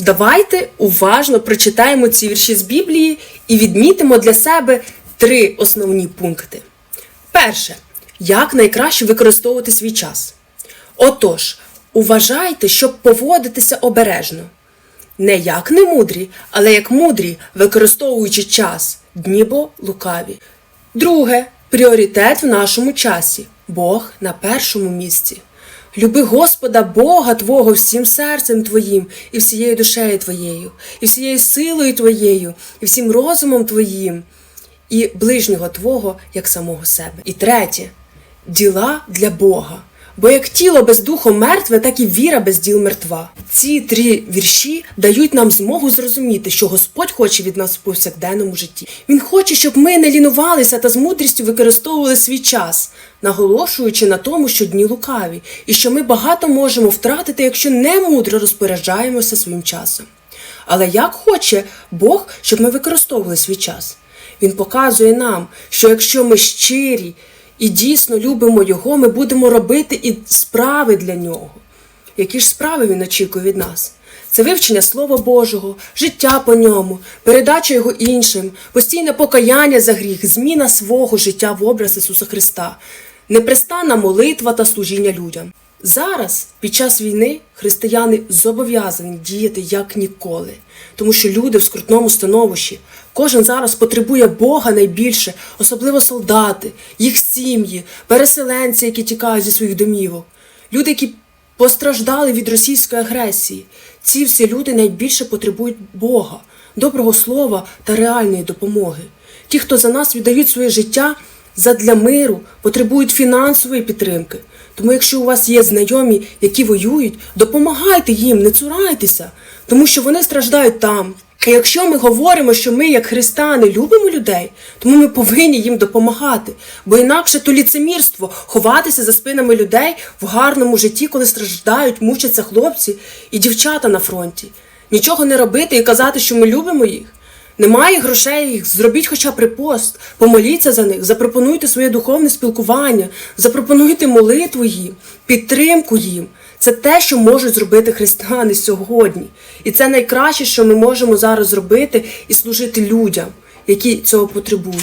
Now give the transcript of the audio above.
Давайте уважно прочитаємо ці вірші з Біблії і відмітимо для себе три основні пункти. Перше, як найкраще використовувати свій час. Отож, уважайте, щоб поводитися обережно. Не як не мудрі, але як мудрі, використовуючи час, дні бо лукаві. Друге пріоритет в нашому часі. Бог на першому місці. Люби Господа Бога Твого всім серцем Твоїм, і всією душею Твоєю, і всією силою Твоєю, і всім розумом Твоїм, і ближнього Твого як самого себе. І третє діла для Бога. Бо як тіло без духу мертве, так і віра без діл мертва. Ці три вірші дають нам змогу зрозуміти, що Господь хоче від нас в повсякденному житті. Він хоче, щоб ми не лінувалися та з мудрістю використовували свій час, наголошуючи на тому, що дні лукаві, і що ми багато можемо втратити, якщо не мудро розпоряджаємося своїм часом. Але як хоче Бог, щоб ми використовували свій час? Він показує нам, що якщо ми щирі і дійсно любимо Його, ми будемо робити і справи для нього. Які ж справи він очікує від нас? Це вивчення Слова Божого, життя по ньому, передача його іншим, постійне покаяння за гріх, зміна свого життя в образ Ісуса Христа, непрестанна молитва та служіння людям. Зараз, під час війни, християни зобов'язані діяти як ніколи, тому що люди в скрутному становищі. Кожен зараз потребує Бога найбільше, особливо солдати, їх сім'ї, переселенці, які тікають зі своїх домівок, люди, які постраждали від російської агресії. Ці всі люди найбільше потребують Бога, доброго слова та реальної допомоги. Ті, хто за нас віддають своє життя задля миру, потребують фінансової підтримки. Тому, якщо у вас є знайомі, які воюють, допомагайте їм, не цурайтеся, тому що вони страждають там. І якщо ми говоримо, що ми, як християни, любимо людей, тому ми повинні їм допомагати. Бо інакше то ліцемірство ховатися за спинами людей в гарному житті, коли страждають, мучаться хлопці і дівчата на фронті. Нічого не робити і казати, що ми любимо їх. Немає грошей зробіть хоча б репост, помоліться за них, запропонуйте своє духовне спілкування, запропонуйте молитву їм, підтримку їм. Це те, що можуть зробити християни сьогодні. І це найкраще, що ми можемо зараз зробити і служити людям, які цього потребують.